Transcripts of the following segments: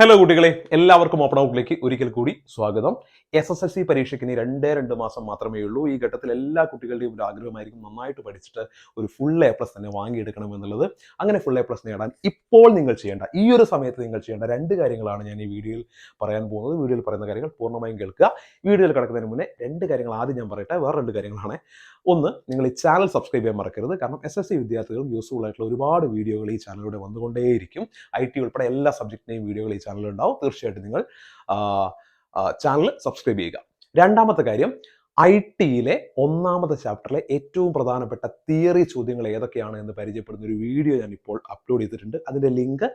Hello കുട്ടികളെ. എല്ലാവർക്കും open ഔട്ടിലേക്ക് ഒരിക്കൽ കൂടി സ്വാഗതം. എസ് എസ് എൽ സി പരീക്ഷയ്ക്ക് ഇനി രണ്ടേ രണ്ട് മാസം മാത്രമേ ഉള്ളൂ. ഈ ഘട്ടത്തിൽ എല്ലാ കുട്ടികളുടെയും ഒരു ആഗ്രഹമായിരിക്കും നന്നായിട്ട് പഠിച്ചിട്ട് ഒരു ഫുൾ എ പ്ലസ് തന്നെ വാങ്ങിയെടുക്കണം എന്നുള്ളത്. അങ്ങനെ ഫുൾ എ പ്ലസ് നേടാൻ ഇപ്പോൾ നിങ്ങൾ ചെയ്യേണ്ട ഈ ഒരു സമയത്ത് നിങ്ങൾ ചെയ്യേണ്ട രണ്ട് കാര്യങ്ങളാണ് ഞാൻ ഈ വീഡിയോയിൽ പറയാൻ പോകുന്നത്. വീഡിയോയിൽ പറയുന്ന കാര്യങ്ങൾ പൂർണമായും കേൾക്കുക. വീഡിയോയിൽ കിടക്കുന്നതിന് മുന്നേ രണ്ട് കാര്യങ്ങൾ ആദ്യം ഞാൻ പറയട്ടെ. വേറെ രണ്ട് കാര്യങ്ങളാണ്. ഒന്ന് നിങ്ങൾ ഈ ചാനൽ സബ്സ്ക്രൈബ് ചെയ്യാൻ മറക്കരുത്. കാരണം എസ് എസ് സി വിദ്യാർത്ഥികളും യൂസ്ഫുൾ ആയിട്ടുള്ള ഒരുപാട് വീഡിയോകൾ ഈ ചാനലിലൂടെ വന്നുകൊണ്ടേയിരിക്കും. ഐ ടി ഉൾപ്പെടെ എല്ലാ സബ്ജക്റ്റിനെയും വീഡിയോകൾ ഈ ചാനലിൽ ഉണ്ടാവും തീർച്ചയായിട്ടും നിങ്ങൾ ചാനൽ സബ്സ്ക്രൈബ് ചെയ്യുക. രണ്ടാമത്തെ കാര്യം ഐ ടിയിലെ ഒന്നാമത്തെ ചാപ്റ്ററിലെ ഏറ്റവും പ്രധാനപ്പെട്ട തിയറി ചോദ്യങ്ങൾ ഏതൊക്കെയാണ് എന്ന് പരിചയപ്പെടുന്ന ഒരു വീഡിയോ ഞാൻ ഇപ്പോൾ അപ്ലോഡ് ചെയ്തിട്ടുണ്ട് അതിന്റെ ലിങ്ക്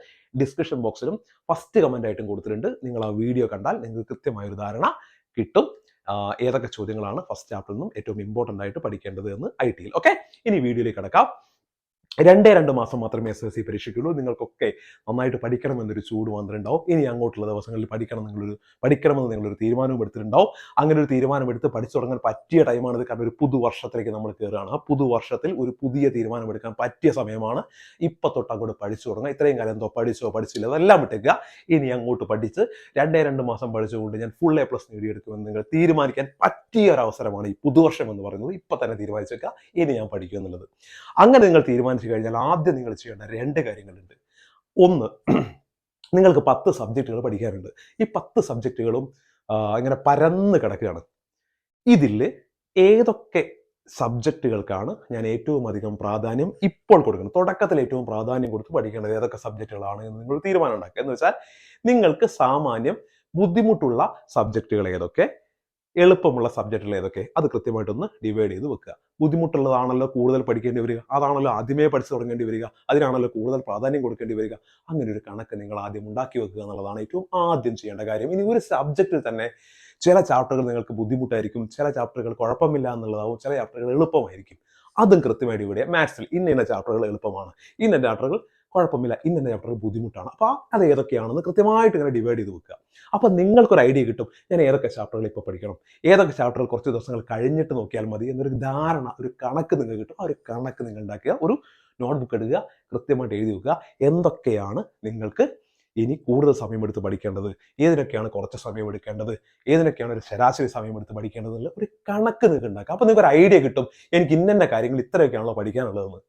ഡിസ്ക്രിപ്ഷൻ ബോക്സിലും ഫസ്റ്റ് കമന്റ് ആയിട്ടും കൊടുത്തിട്ടുണ്ട്. നിങ്ങൾ ആ വീഡിയോ കണ്ടാൽ നിങ്ങൾക്ക് കൃത്യമായ ഒരു ധാരണ കിട്ടും. ഏതൊക്കെ ചോദ്യങ്ങളാണ് ഫസ്റ്റ് ചാപ്റ്ററിൽ നിന്നും ഏറ്റവും ഇമ്പോർട്ടന്റ് ആയിട്ട് പഠിക്കേണ്ടത് എന്ന് ഐ ടിയിൽ ഓക്കെ ഇനി വീഡിയോയിലേക്ക് കിടക്കാം. രണ്ടേ രണ്ട് മാസം മാത്രമേ എസ് എസ് സി പരീക്ഷയ്ക്കുള്ളൂ. നിങ്ങൾക്കൊക്കെ നന്നായിട്ട് പഠിക്കണമെന്നൊരു ചൂട് വന്നിട്ടുണ്ടാവും ഇനി അങ്ങോട്ടുള്ള ദിവസങ്ങളിൽ പഠിക്കണം നിങ്ങളൊരു പഠിക്കണമെന്ന് നിങ്ങളൊരു തീരുമാനവും എടുത്തിട്ടുണ്ടാവും അങ്ങനെ ഒരു തീരുമാനം എടുത്ത് പഠിച്ചു തുടങ്ങാൻ പറ്റിയ ടൈമാണിത് കാരണം ഒരു പുതുവർഷത്തിലേക്ക് നമ്മൾ കയറുകയാണ് ആ പുതുവർഷത്തിൽ ഒരു പുതിയ തീരുമാനം എടുക്കാൻ പറ്റിയ സമയമാണ്. ഇപ്പൊ തൊട്ട് അങ്ങോട്ട് പഠിച്ചു തുടങ്ങുക ഇത്രയും കാലം എന്തോ പഠിച്ചോ പഠിച്ചില്ല അതെല്ലാം വിട്ടേക്കുക. ഇനി അങ്ങോട്ട് പഠിച്ച് രണ്ടേ രണ്ട് മാസം പഠിച്ചുകൊണ്ട് ഞാൻ ഫുൾ എ പ്ലസ് നേടിയെടുക്കുമെന്ന് നിങ്ങൾ തീരുമാനിക്കാൻ പറ്റിയ ഒരു അവസരമാണ് ഈ പുതുവർഷം എന്ന് പറയുന്നത്. ഇപ്പൊ തന്നെ തീരുമാനിച്ചേക്കുക. ഇനി ഞാൻ പഠിക്കും എന്നുള്ളത് അങ്ങനെ നിങ്ങൾ തീരുമാനിച്ചു കഴിഞ്ഞാൽ ആദ്യം നിങ്ങൾ ചെയ്യേണ്ട രണ്ട് കാര്യങ്ങളുണ്ട്. ഒന്ന് നിങ്ങൾക്ക് പത്ത് സബ്ജക്റ്റുകൾ പഠിക്കാനുണ്ട്. ഈ പത്ത് സബ്ജക്റ്റുകളും ഇങ്ങനെ പരന്ന് കിടക്കുകയാണ്. ഇതിൽ ഏതൊക്കെ സബ്ജക്റ്റുകൾക്കാണ് ഞാൻ ഏറ്റവും അധികം പ്രാധാന്യം ഇപ്പോൾ കൊടുക്കുന്നത്? തുടക്കത്തിൽ ഏറ്റവും പ്രാധാന്യം കൊടുത്ത് പഠിക്കേണ്ടത് ഏതൊക്കെ സബ്ജക്റ്റുകളാണ് എന്ന് നിങ്ങൾ തീരുമാനം ഉണ്ടാക്കുക. എന്ന് വെച്ചാൽ നിങ്ങൾക്ക് സാമാന്യം ബുദ്ധിമുട്ടുള്ള സബ്ജക്റ്റുകൾ ഏതൊക്കെ? എളുപ്പമുള്ള സബ്ജക്റ്റുകൾ ഏതൊക്കെ? അത് കൃത്യമായിട്ടൊന്ന് ഡിവൈഡ് ചെയ്ത് വെക്കുക. ബുദ്ധിമുട്ടുള്ളതാണല്ലോ കൂടുതൽ പഠിക്കേണ്ടി വരിക. അതാണല്ലോ ആദ്യമേ പഠിച്ചു തുടങ്ങേണ്ടി വരിക. അതിനാണല്ലോ കൂടുതൽ പ്രാധാന്യം കൊടുക്കേണ്ടി വരിക. അങ്ങനെ ഒരു കണക്ക് നിങ്ങൾ ആദ്യം ഉണ്ടാക്കി വെക്കുക എന്നുള്ളതാണ് ഏറ്റവും ആദ്യം ചെയ്യേണ്ട കാര്യം. ഇനി ഒരു സബ്ജക്റ്റിൽ തന്നെ ചില ചാപ്റ്ററുകൾ നിങ്ങൾക്ക് ബുദ്ധിമുട്ടായിരിക്കും. ചില ചാപ്റ്ററുകൾ കുഴപ്പമില്ല എന്നുള്ളതാവും. ചില ചാപ്റ്ററുകൾ എളുപ്പമായിരിക്കും. അതും കൃത്യമായിട്ട് ഇവിടെ മാത്സിൽ ഇന്ന ഇന്ന ചാപ്റ്ററുകൾ എളുപ്പമാണ്. ഇന്ന ചാപ്റ്ററുകൾ കുഴപ്പമില്ല. ഇന്ന ചാപ്റ്റർ ബുദ്ധിമുട്ടാണ്. അപ്പോൾ അത് ഏതൊക്കെയാണെന്ന് കൃത്യമായിട്ട് ഇങ്ങനെ ഡിവൈഡ് ചെയ്ത് വെക്കുക. അപ്പോൾ നിങ്ങൾക്കൊരു ഐഡിയ കിട്ടും. ഞാൻ ഏതൊക്കെ ചാപ്റ്ററുകൾ ഇപ്പോൾ പഠിക്കണം? ഏതൊക്കെ ചാപ്റ്ററുകൾ കുറച്ച് ദിവസങ്ങൾ കഴിഞ്ഞിട്ട് നോക്കിയാൽ മതി എന്നൊരു ധാരണ ഒരു കണക്ക് നിങ്ങൾക്ക് കിട്ടും. ആ ഒരു കണക്ക് നിങ്ങൾ ഉണ്ടാക്കിയ ഒരു നോട്ട്ബുക്ക് എടുക്കുക കൃത്യമായിട്ട് എഴുതി വെക്കുക. എന്തൊക്കെയാണ് നിങ്ങൾക്ക് ഇനി കൂടുതൽ സമയമെടുത്ത് പഠിക്കേണ്ടത്? ഏതിനൊക്കെയാണ് കുറച്ച് സമയം എടുക്കേണ്ടത് ഏതിനൊക്കെയാണ് ഒരു ശരാശരി സമയം എടുത്ത് പഠിക്കേണ്ടത്? എന്നുള്ള ഒരു കണക്ക് നിങ്ങൾക്ക് ഉണ്ടാക്കുക അപ്പോൾ നിങ്ങൾക്ക് ഒരു ഐഡിയ കിട്ടും. എനിക്ക് ഇന്നെ കാര്യങ്ങൾ ഇത്രയൊക്കെയാണല്ലോ പഠിക്കാനുള്ളതെന്ന്.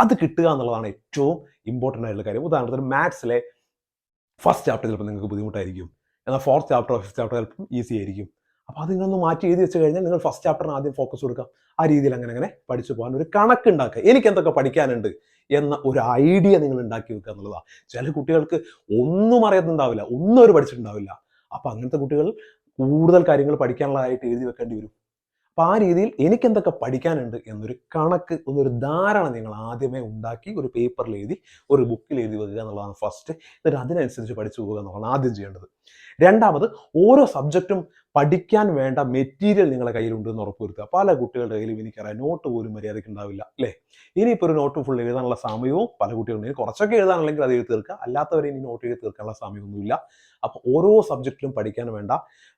അത് കിട്ടുക എന്നുള്ളതാണ് ഏറ്റവും ഇമ്പോർട്ടന്റ് ആയിട്ടുള്ള കാര്യം. ഉദാഹരണത്തിന് മാത്സിലെ ഫസ്റ്റ് ചാപ്റ്റർ ചിലപ്പോൾ നിങ്ങൾക്ക് ബുദ്ധിമുട്ടായിരിക്കും. എന്നാൽ ഫോർത്ത് ചാപ്റ്റർ ഫിഫ്ത് ചാപ്റ്റർ ചിലപ്പം ഈസി ആയിരിക്കും. അപ്പോൾ അത് നിങ്ങളൊന്ന് മാറ്റി എഴുതി വെച്ച് കഴിഞ്ഞാൽ നിങ്ങൾ ഫസ്റ്റ് ചാപ്റ്ററിന് ആദ്യം ഫോക്കസ് കൊടുക്കുക ആ രീതിയിൽ അങ്ങനെ അങ്ങനെ പഠിച്ചു പോകാൻ ഒരു കണക്ക് ഉണ്ടാക്കുക. എനിക്ക് എന്തൊക്കെ പഠിക്കാനുണ്ട് എന്ന ഒരു ഐഡിയ നിങ്ങൾ ഉണ്ടാക്കി വെക്കുക എന്നുള്ളതാണ് ചില കുട്ടികൾക്ക് ഒന്നും അറിയുന്നുണ്ടാവില്ല ഒന്നും അവർ പഠിച്ചിട്ടുണ്ടാവില്ല. അപ്പോൾ അങ്ങനത്തെ കുട്ടികൾ കൂടുതൽ കാര്യങ്ങൾ പഠിക്കാനുള്ളതായിട്ട് എഴുതി വെക്കേണ്ടി വരും. അപ്പോൾ ആ രീതിയിൽ എനിക്ക് എന്തൊക്കെ പഠിക്കാനുണ്ട് എന്നൊരു കണക്ക് എന്നൊരു ധാരണ നിങ്ങൾ ആദ്യമേ ഉണ്ടാക്കി ഒരു പേപ്പറിൽ എഴുതി ഒരു ബുക്കിൽ എഴുതി വെക്കുക എന്നുള്ളതാണ് ഫസ്റ്റ് എന്നിട്ട് അതിനനുസരിച്ച് പഠിച്ചു പോകുക എന്നുള്ളതാണ് ആദ്യം ചെയ്യേണ്ടത്. രണ്ടാമത് ഓരോ സബ്ജക്റ്റും പഠിക്കാൻ വേണ്ട മെറ്റീരിയൽ നിങ്ങളുടെ കയ്യിലുണ്ടെന്ന് ഉറപ്പുവരുത്തുക പല കുട്ടികളുടെ കയ്യിലും എനിക്കറിയാം നോട്ട് പോലും മര്യാദയ്ക്ക് ഉണ്ടാവില്ല അല്ലേ? ഇനിയിപ്പോൾ ഒരു നോട്ട് ഫുൾ എഴുതാനുള്ള സമയവും പല കുട്ടികളുണ്ടെങ്കിൽ കുറച്ചൊക്കെ എഴുതാനുണ്ടെങ്കിൽ അത് എഴുതി തീർക്കുക. അല്ലാത്തവരെ ഇനി നോട്ട് എഴുതി തീർക്കാനുള്ള സമയമൊന്നുമില്ല. അപ്പോൾ ഓരോ സബ്ജക്റ്റിലും പഠിക്കാൻ വേണ്ട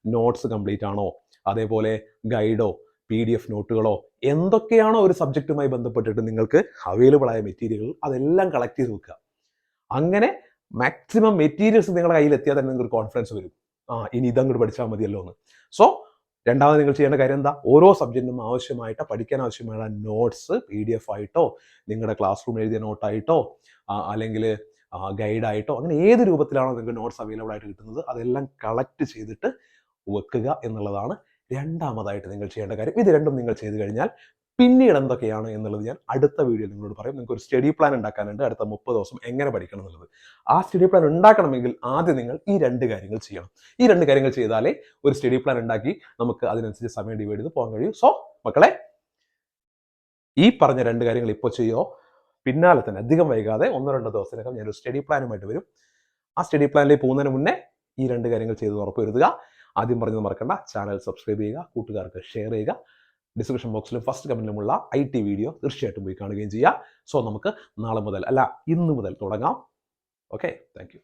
നോട്ട്സ് കംപ്ലീറ്റ് ആണോ? അതേപോലെ ഗൈഡോ പി ഡി എഫ് നോട്ടുകളോ എന്തൊക്കെയാണോ ഒരു സബ്ജക്റ്റുമായി ബന്ധപ്പെട്ടിട്ട് നിങ്ങൾക്ക് അവൈലബിൾ ആയ മെറ്റീരിയലുകൾ അതെല്ലാം കളക്ട് ചെയ്ത് വെക്കുക. അങ്ങനെ മാക്സിമം മെറ്റീരിയൽസ് നിങ്ങളുടെ കയ്യിൽ എത്തിയാൽ തന്നെ നിങ്ങൾക്ക് കോൺഫിഡൻസ് വരും. ആ ഇനി ഇതങ്ങോട്ട് പഠിച്ചാൽ മതിയല്ലോ എന്ന്. സോ രണ്ടാമത് നിങ്ങൾ ചെയ്യേണ്ട കാര്യം എന്താ? ഓരോ സബ്ജക്റ്റിനും ആവശ്യമായിട്ട് പഠിക്കാൻ ആവശ്യമായ നോട്ട്സ് പി ഡി എഫ് ആയിട്ടോ നിങ്ങളുടെ ക്ലാസ് റൂം എഴുതിയ നോട്ടായിട്ടോ അല്ലെങ്കിൽ ഗൈഡായിട്ടോ അങ്ങനെ ഏത് രൂപത്തിലാണോ നിങ്ങൾക്ക് നോട്ട്സ് അവൈലബിൾ ആയിട്ട് കിട്ടുന്നത് അതെല്ലാം കളക്ട് ചെയ്തിട്ട് വെക്കുക എന്നുള്ളതാണ് രണ്ടാമതായിട്ട് നിങ്ങൾ ചെയ്യേണ്ട കാര്യം. ഇത് രണ്ടും നിങ്ങൾ ചെയ്തു കഴിഞ്ഞാൽ പിന്നീട് എന്തൊക്കെയാണ് എന്നുള്ളത് ഞാൻ അടുത്ത വീഡിയോയിൽ നിങ്ങളോട് പറയും. നിങ്ങൾക്ക് ഒരു സ്റ്റഡി പ്ലാൻ ഉണ്ടാക്കാനുണ്ട്. അടുത്ത മുപ്പത് ദിവസം എങ്ങനെ പഠിക്കണം എന്നുള്ളത്. ആ സ്റ്റഡി പ്ലാൻ ഉണ്ടാക്കണമെങ്കിൽ ആദ്യം നിങ്ങൾ ഈ രണ്ട് കാര്യങ്ങൾ ചെയ്യണം. ഈ രണ്ട് കാര്യങ്ങൾ ചെയ്താലേ ഒരു സ്റ്റഡി പ്ലാൻ ഉണ്ടാക്കി നമുക്ക് അതിനനുസരിച്ച് സമയം ഡിവൈഡ് ചെയ്ത് പോകാൻ കഴിയും. സോ മക്കളെ ഈ പറഞ്ഞ രണ്ട് കാര്യങ്ങൾ ഇപ്പോൾ ചെയ്യോ? പിന്നാലെ തന്നെ അധികം വൈകാതെ ഒന്നോ രണ്ടോ ദിവസത്തിനകം ഞാനൊരു സ്റ്റഡി പ്ലാനുമായിട്ട് വരും. ആ സ്റ്റഡി പ്ലാനിലേക്ക് പോകുന്നതിന് മുന്നേ ഈ രണ്ട് കാര്യങ്ങൾ ചെയ്ത് ഉറപ്പ് വരുത്തുക. ആദ്യം പറഞ്ഞത് മറക്കണ്ട. ചാനൽ സബ്സ്ക്രൈബ് ചെയ്യുക. കൂട്ടുകാർക്ക് ഷെയർ ചെയ്യുക. ഡിസ്ക്രിപ്ഷൻ ബോക്സിലും ഫസ്റ്റ് കമന്റിലുമുള്ള ഐ ടി വീഡിയോ തീർച്ചയായിട്ടും പോയി കാണുകയും ചെയ്യുക സോ നമുക്ക് നാളെ മുതൽ അല്ല ഇന്ന് മുതൽ തുടങ്ങാം. Okay thank